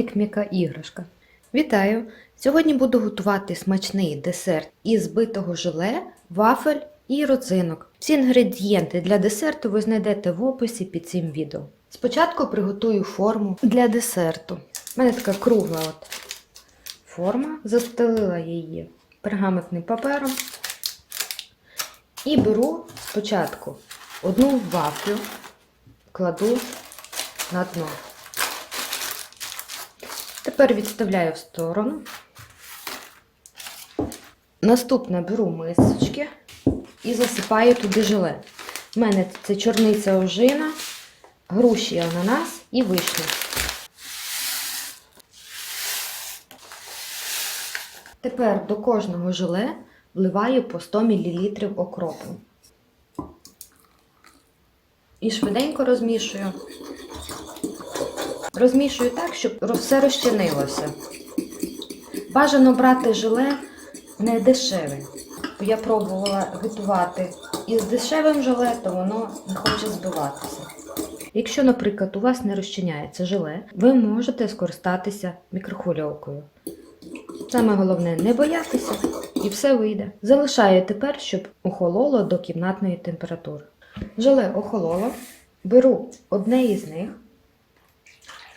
як іграшка. Вітаю! Сьогодні буду готувати смачний десерт із збитого желе, вафель і родзинок. Всі інгредієнти для десерту ви знайдете в описі під цим відео. Спочатку приготую форму для десерту. У мене така кругла от форма, застелила її пергаментним папером. І беру спочатку одну вафлю, кладу на дно. Тепер відставляю в сторону. Наступне беру мисочки і засипаю туди желе. У мене це чорниця ожина, груші ананас і вишня. Тепер до кожного желе вливаю по 100 мл окропу. І швиденько розмішую. Розмішую так, щоб все розчинилося. Бажано брати желе не дешеве. Я пробувала готувати із дешевим желе, то воно не хоче збиватися. Якщо, наприклад, у вас не розчиняється желе, ви можете скористатися мікрохвильовкою. Саме головне не боятися і все вийде. Залишаю тепер, щоб охололо до кімнатної температури. Желе охололо, беру одне із них,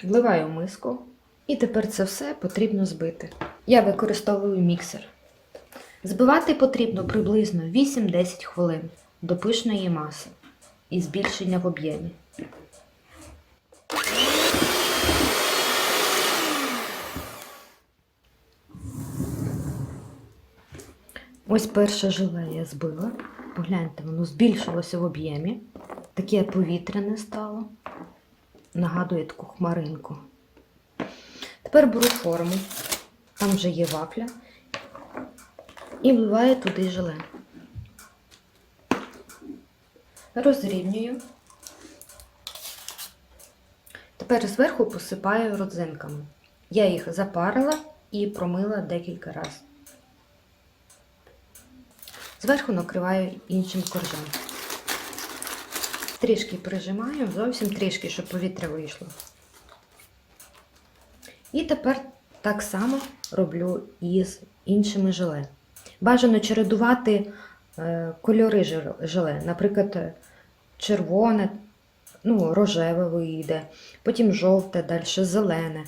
вливаю миску, і тепер це все потрібно збити. Я використовую міксер. Збивати потрібно приблизно 8-10 хвилин до пишної маси і збільшення в об'ємі. Ось перше желе я збила. Погляньте, воно збільшилося в об'ємі. Таке повітряне стало. Нагадує таку хмаринку. Тепер беру форму, там вже є вафля, і вливаю туди желе. Розрівнюю. Тепер зверху посипаю родзинками. Я їх запарила і промила декілька разів. Зверху накриваю іншим коржем. Трішки прижимаю, зовсім трішки, щоб повітря вийшло. І тепер так само роблю і з іншими желе. Бажано чередувати е, кольори жел- желе. Наприклад, е, червоне, ну, рожеве вийде, потім жовте, далі зелене.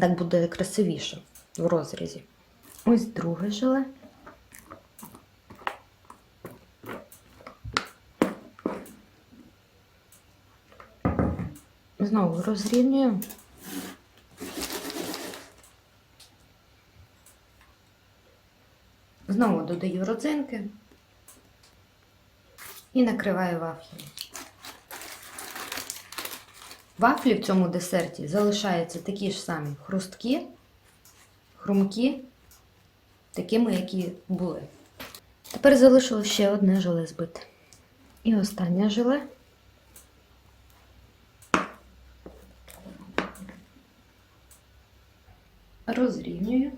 Так буде красивіше в розрізі. Ось друге желе. Знову розрівнюю. Знову додаю родзинки і накриваю вафлі. Вафлі в цьому десерті залишаються такі ж самі хрусткі, хрумкі, такими, які були. Тепер залишилось ще одне желе збите. І останнє желе. Розрівнюю,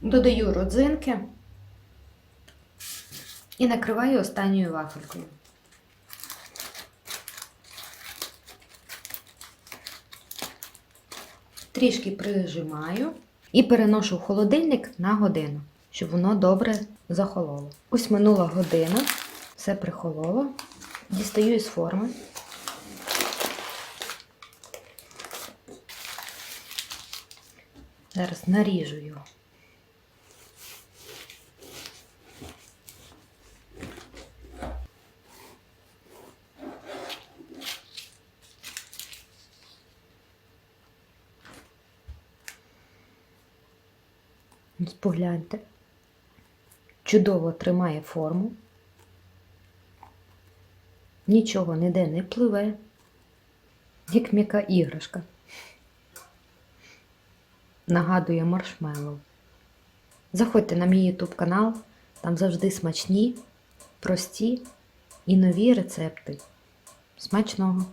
додаю родзинки і накриваю останньою вафелькою. Трішки прижимаю і переношу в холодильник на годину, щоб воно добре захололо. Ось минула година, все прихололо, дістаю із форми. Зараз наріжу його. Ось Погляньте. Чудово тримає форму. Нічого ніде не пливе, як м'яка іграшка нагадує маршмеллоу. Заходьте на мій YouTube канал, там завжди смачні, прості і нові рецепти. Смачного!